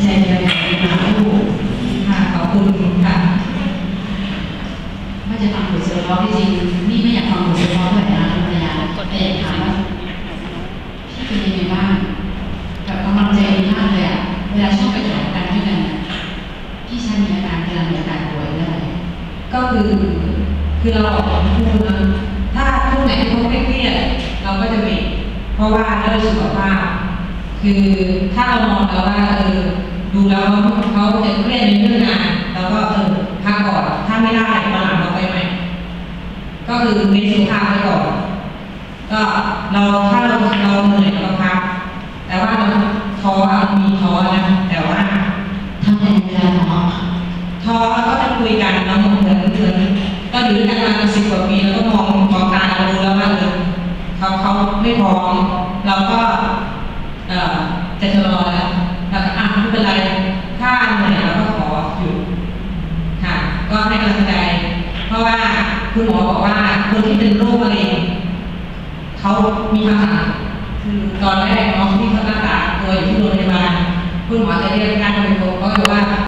หาผู้ค่ะขอบคุณค่ะไม่จะฟังบทสวดร้องที่จริงนี่ไม่อยากฟังบทสวดร้องด้วยนะภรรยาแต่อยากถามว่าพี่เป็นยังไงบ้างแบบกำลังใจดีมากเลยอะเวลาชอบไปถ่ายกันด้วยกันพี่ชายมีอาการเวลามีอาการป่วยอะไรก็คือคือเราออกมาพูดนะถ้าช่วงไหนที่เขาเครียดเราก็จะเบรกเพราะว่าเรื่องสุขภาพคือถ้าเรามองแล้วว่าเออดูแล้วเขาจะ เรื่องงานเราก็เออพักก่อนถ้าไม่ได้วันหลังเราไปใหม่ ก็คือเน้นสุขภาพไว้ก่อน ก็เราถ้าเราเราเหนื่อยเราพักแต่ว่าเราท้อมีท้อนะแต่ว่าทำไงเวลาหมอท้อแล้วก็จะคุยกันแล้วเหมือนเหมือนเหมือนก็อยู่ด้วยกันมาสิบกว่าปีแล้วก็มองมองตาเราดูแล้วว่าเออเขาเขาไม่พร้อมเราก็เออจะชะลอแล้วแล้วก็อะไม่เป็นไรถ้าเหนื่อยเราก็ขอหยุดค่ะ ก็ให้กำลังใจ เพราะว่าคุณหมอบอกว่าคนที่เป็นโรคมะเร็งเขามีคำถามคือตอนแรกน้องที่เขารักษาตัวอยู่ที่โรงพยาบาล